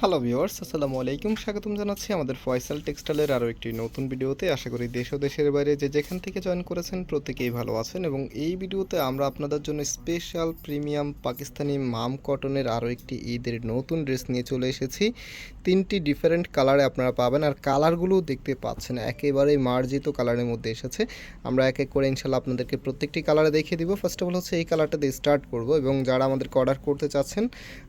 Hello viewers আসসালামু আলাইকুম। স্বাগতম জানাচ্ছি আমাদের ফয়সাল টেক্সটাইলের আরও একটি নতুন ভিডিওতে। আশা করি দেশ ও দেশের বাইরে যে যেখান থেকে জয়েন করেছেন প্রত্যেকেই ভালো আছেন এবং এই ভিডিওতে আমরা আপনাদের জন্য স্পেশাল প্রিমিয়াম পাকিস্তানি মাম কটনের আরও একটি ঈদের নতুন ড্রেস নিয়ে চলে এসেছি। তিনটি ডিফারেন্ট কালারে আপনারা পাবেন আর কালারগুলো দেখতে পাচ্ছেন। একেবারেই মার্জিত কালারের মধ্যে এসেছে। আমরা এক এক করে ইনশাল্লাহ আপনাদেরকে প্রত্যেকটি কালারে দেখিয়ে দিব। ফার্স্ট অফ অল হচ্ছে এই কালারটা দিয়ে স্টার্ট করব এবং যারা আমাদেরকে অর্ডার করতে চাচ্ছেন,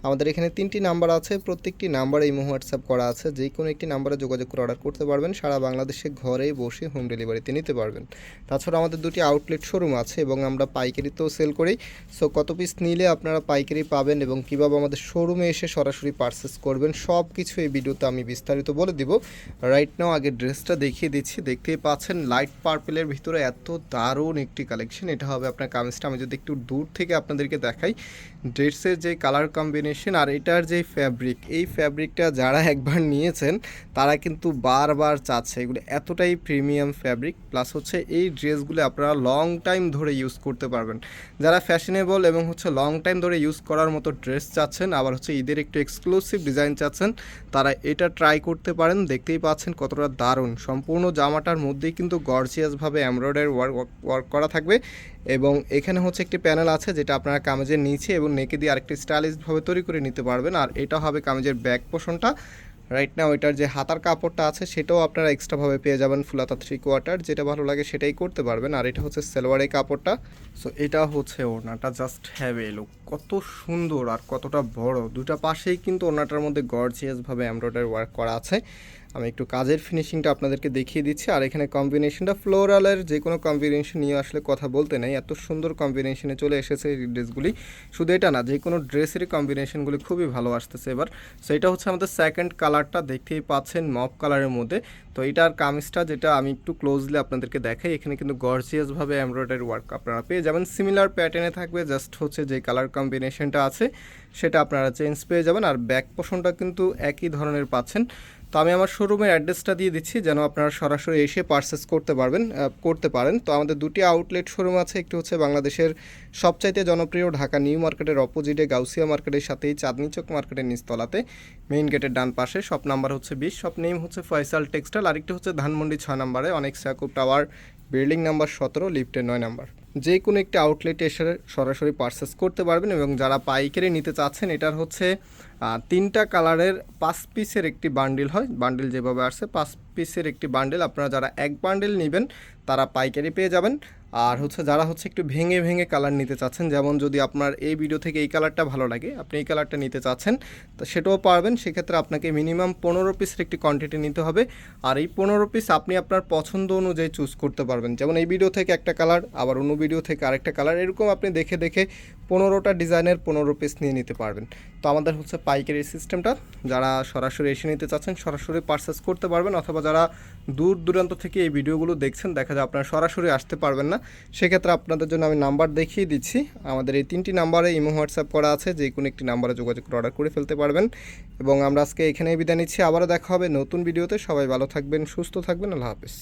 আমাদের এখানে তিনটি নাম্বার আছে। প্রত্যেকটি নাম্বারে ইমো, হোয়াটসঅ্যাপ করা আছে। যে কোনো একটি নাম্বারে যোগাযোগ করে অর্ডার করতে পারবেন। সারা বাংলাদেশে ঘরে বসে হোম ডেলিভারিতে নিতে পারবেন। তাছাড়া আমাদের দুটি আউটলেট শোরুম আছে এবং আমরা পাইকারিতেও সেল করি। সো কত পিস নিলে আপনারা পাইকারি পাবেন এবং কীভাবে আমাদের শোরুমে এসে সরাসরি পারচেস করবেন সব কিছু এই ভিডিওতে আমি বিস্তারিত বলে দিব। রাইট নাও আগে ড্রেসটা দেখিয়ে দিচ্ছি। দেখতেই পাচ্ছেন লাইট পার্পেলের ভিতরে এত দারুণ একটি কালেকশন এটা হবে আপনার কামিজটা। আমি যদি একটু দূর থেকে আপনাদেরকে দেখাই ড্রেসের যে কালার কম্বিনেশন আর এটার যে ফ্যাব্রিক এই ফ্যাব্রিকটা যারা একবার নিয়েছেন, তারা কিন্তু বারবার চাচ্ছে। এগুলো এতটাই প্রিমিয়াম ফ্যাব্রিক প্লাস হচ্ছে এই ড্রেসগুলো আপনারা লং টাইম ধরে ইউজ করতে পারবেন। যারা ফ্যাশনেবল এবং হচ্ছে লং টাইম ধরে ইউজ করার মতো ড্রেস চাচ্ছেন, আবার হচ্ছে ঈদের একটু এক্সক্লুসিভ ডিজাইন চাচ্ছেন, তারা এটা ট্রাই করতে পারেন। দেখতেই পাচ্ছেন কতটা দারুণ। সম্পূর্ণ জামাটার মধ্যেই কিন্তু গর্জিয়াসভাবে এমব্রয়ডারি ওয়ার্ক ওয়ার্ক করা থাকবে। এবং এখানে হচ্ছে একটি প্যানেল আছে যেটা আপনারা কামেজের নিচে এবং নেকে দিয়ে আরেকটি স্টাইলিশভাবে তৈরি করে নিতে পারবেন। আর এটা হবে কামেজের ব্যাক পোষণটা। রাইট না ওইটার যে হাতার কাপড়টা আছে সেটাও আপনারা এক্সট্রাভাবে পেয়ে যাবেন ফুলাতা থ্রি কোয়ার্টার যেটা ভালো লাগে সেটাই করতে পারবেন। আর এটা হচ্ছে সেলোয়ারের কাপড়টা। সো এটা হচ্ছে ওড়নাটা জাস্ট হ্যাভ এ লুক কত সুন্দর আর কতটা বড়। দুটা পাশেই কিন্তু ওড়নাটার মধ্যে গর্জিয়াসভাবে এমব্রয়ডারি ওয়ার্ক করা আছে। আমি একটু কাজের ফিনিশিংটা আপনাদেরকে দেখিয়ে দিচ্ছি। আর এখানে কম্বিনেশনটা ফ্লোরালের যে কোনো কম্বিনেশন নিয়ে আসলে কথা বলতে নেই। এত সুন্দর কম্বিনেশনে চলে এসেছে এই ড্রেসগুলি শুধু এটা না যে কোনো ড্রেসেরই কম্বিনেশনগুলি খুবই ভালো আসতেছে এবার। সো এটা হচ্ছে আমাদের সেকেন্ড কালারটা দেখতেই পাচ্ছেন মপ কালারের মধ্যে। তো এটার কামিজটা যেটা আমি একটু ক্লোজলি আপনাদেরকে দেখাই, এখানে কিন্তু গর্জিয়াসভাবে এমব্রয়ডারি ওয়ার্ক আপনারা পেয়ে যাবেন। সিমিলার প্যাটার্নে থাকবে জাস্ট হচ্ছে যে কালার কম্বিনেশনটা আছে, সেটা আপনারা চেঞ্জ পেয়ে যাবেন। আর ব্যাক পোষণটা কিন্তু একই ধরনের পাচ্ছেন। তো আমি আমার শোরুমের অ্যাড্রেসটা দিয়ে দিচ্ছি, যেন আপনারা সরাসরি এসে পারচেস করতে পারবেন করতে পারেন। তো আমাদের দুটি আউটলেট শোরুম আছে, একটি হচ্ছে বাংলাদেশের সবচাইতে জনপ্রিয় ঢাকা নিউ মার্কেটের অপোজিটে গাউসিয়া মার্কেটের সাথেই চাঁদনি চক মার্কেটের নিচতলাতে মেইন গেটের ডান পাশে। শপ নাম্বার হচ্ছে বিশ শপ নেম হচ্ছে ফয়সাল টেক্সটাইল আরেকটি হচ্ছে ধানমন্ডি ছয় নাম্বারে, অনেক সাকুব টাওয়ার বিল্ডিং নাম্বার সতেরো লিফটের নয় নাম্বার। যে কোনো একটি আউটলেটে এসে সরাসরি পারচেস করতে পারবেন এবং যারা পাইকারি নিতে চাচ্ছেন, এটার হচ্ছে তিনটা কালারের পাঁচ পিসের একটি বান্ডিল হয়। বান্ডিল যেভাবে আসছে, পাঁচ পিসের একটি বান্ডিল আপনারা যারা এক বান্ডিল নেবেন, তারা পাইকারি পেয়ে যাবেন। আর হচ্ছে যারা হচ্ছে একটু ভেঙে ভেঙে কালার নিতে চাচ্ছেন, যেমন যদি আপনার এই ভিডিও থেকে এই কালারটা ভালো লাগে, আপনি এই কালারটা নিতে চাচ্ছেন, তো সেটাও পারবেন। সেক্ষেত্রে আপনাকে মিনিমাম পনেরো পিসের একটি কোয়ান্টিটি নিতে হবে। আর এই পনেরো পিস আপনি আপনার পছন্দ অনুযায়ী চুজ করতে পারবেন। যেমন এই ভিডিও থেকে একটা কালার, আবার অন্য ভিডিও থেকে আরেকটা কালার, এরকম আপনি দেখে দেখে পনেরোটা ডিজাইনের পনেরো পিস নিয়ে নিতে পারবেন। তো আমাদের হচ্ছে পাইকারি সিস্টেমটা যারা সরাসরি এসে নিতে চাচ্ছেন, সরাসরি পারচেস করতে পারবেন, অথবা যারা দূর দূরান্ত থেকে এই ভিডিওগুলো দেখছেন, দেখা যায় আপনারা সরাসরি আসতে পারবেন না। সেক্ষেত্রে আপনাদের জন্য আমি নাম্বার দেখিয়ে দিচ্ছি। আমাদের এই তিনটি নাম্বারে ইমো হোয়াটসঅ্যাপ করা আছে, যে কোনো একটি নাম্বারে যোগাযোগ করে অর্ডার করে ফেলতে পারবেন। এবং আমরা আজকে এখানেই বিদায় নিচ্ছি। আবারও দেখা হবে নতুন ভিডিওতে। সবাই ভালো থাকবেন, সুস্থ থাকবেন। আল্লাহ হাফিজ।